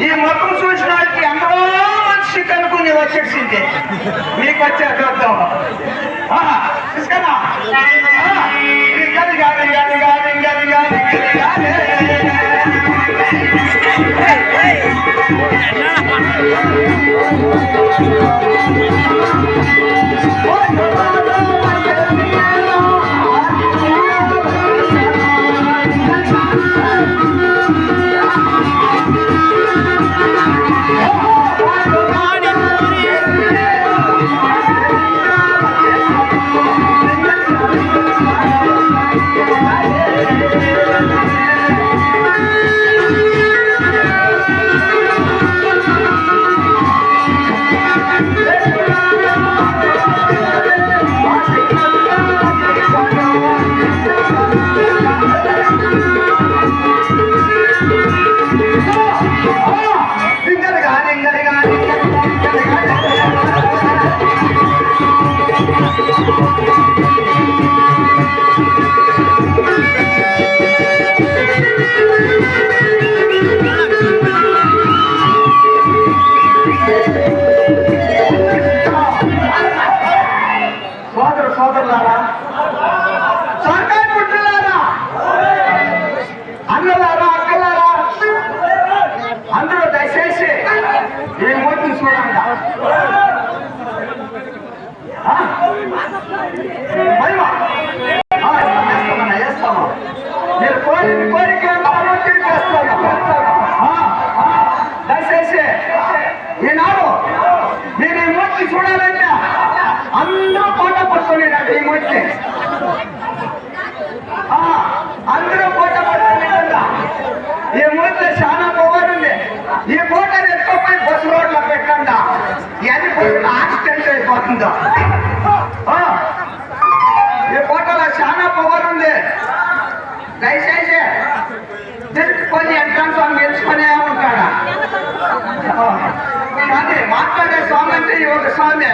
ఈ మొక్కలు చూసిన వాళ్ళకి ఎంతో మనిషి కనుక్కుని వచ్చేసింది. మీకు వచ్చే ఆహా, తీసుకున్నా వేస్తాము. మీరు కోరిన కోరిక దయచేసి ఈనాడు మీరు ఈ మూర్తి చూడాలంటే అందరూ కోట పట్టుకుని ఈ మూర్తి ఆ, అందరూ కోట పట్టుకుని ఈ మూర్తి చాలా పొగరుంది ఈ కోటను ఎత్తుకుపోయి బస్సు రోడ్లో పెట్టండి అది బస్సు యాక్సిడెంట్ అయిపోతుందో ఈ కోటలో చాలా పవర్ ఉంది. దయచేసి తెలుసుకొని ఎంట్రన్స్ అని గెలుచుకునే ఉంటాడా? మాట్లాడే స్వామి అంటే ఒక స్వామి.